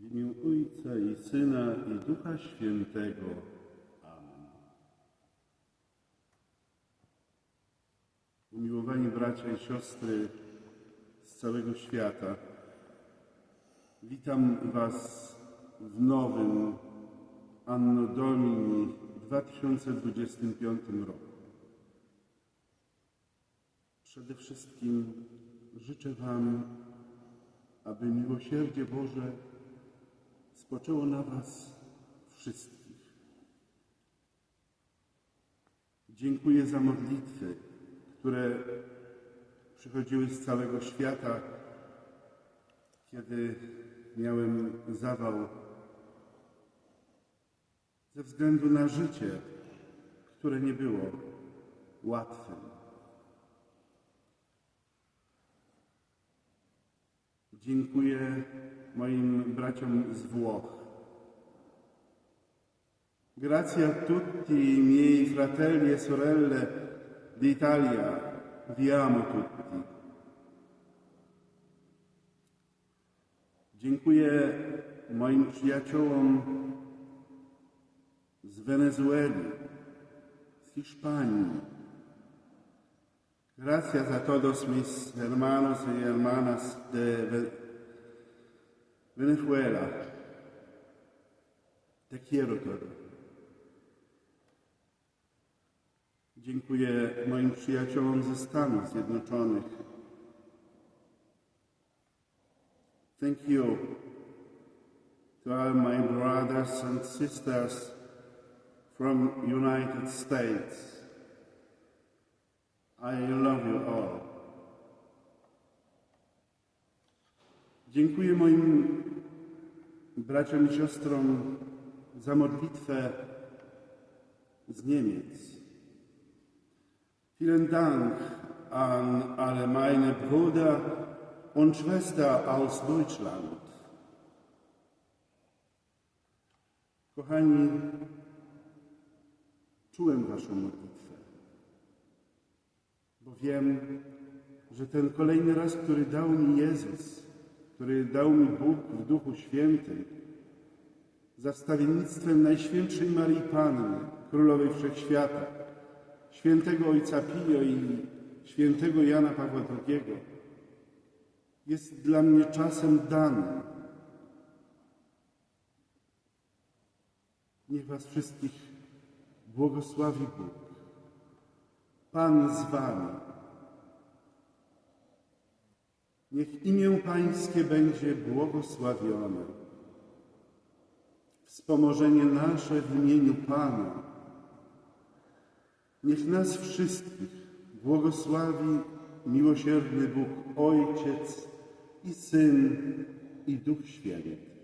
W imię Ojca i Syna i Ducha Świętego. Amen. Umiłowani bracia i siostry z całego świata, witam Was w nowym Anno Domini 2025 roku. Przede wszystkim życzę Wam, aby miłosierdzie Boże spoczęło na Was wszystkich. Dziękuję za modlitwy, które przychodziły z całego świata, kiedy miałem zawał ze względu na życie, które nie było łatwym. Dziękuję moim braciom z Włoch. Grazie a tutti i miei fratelli e sorelle d'Italia. Vi amo tutti. Dziękuję moim przyjaciołom z Wenezueli, z Hiszpanii. Gracias a todos mis hermanos y hermanas de Venezuela. Te quiero todo. Dziękuję moim przyjaciołom ze Stanów Zjednoczonych. Thank you to all my brothers and sisters from United States. I love you all. Dziękuję moim braciom i siostrom za modlitwę z Niemiec. Vielen Dank an alle meine Brüder und Schwestern aus Deutschland. Kochani, czułem Waszą modlitwę, bo wiem, że ten kolejny raz, który dał mi Jezus, który dał mi Bóg w Duchu Świętym, za wstawiennictwem Najświętszej Marii Panny, Królowej Wszechświata, świętego Ojca Pio i świętego Jana Pawła II, jest dla mnie czasem danym. Niech Was wszystkich błogosławi Bóg. Pan z Wami. Niech imię Pańskie będzie błogosławione. Wspomożenie nasze w imieniu Pana. Niech nas wszystkich błogosławi miłosierny Bóg Ojciec i Syn i Duch Święty.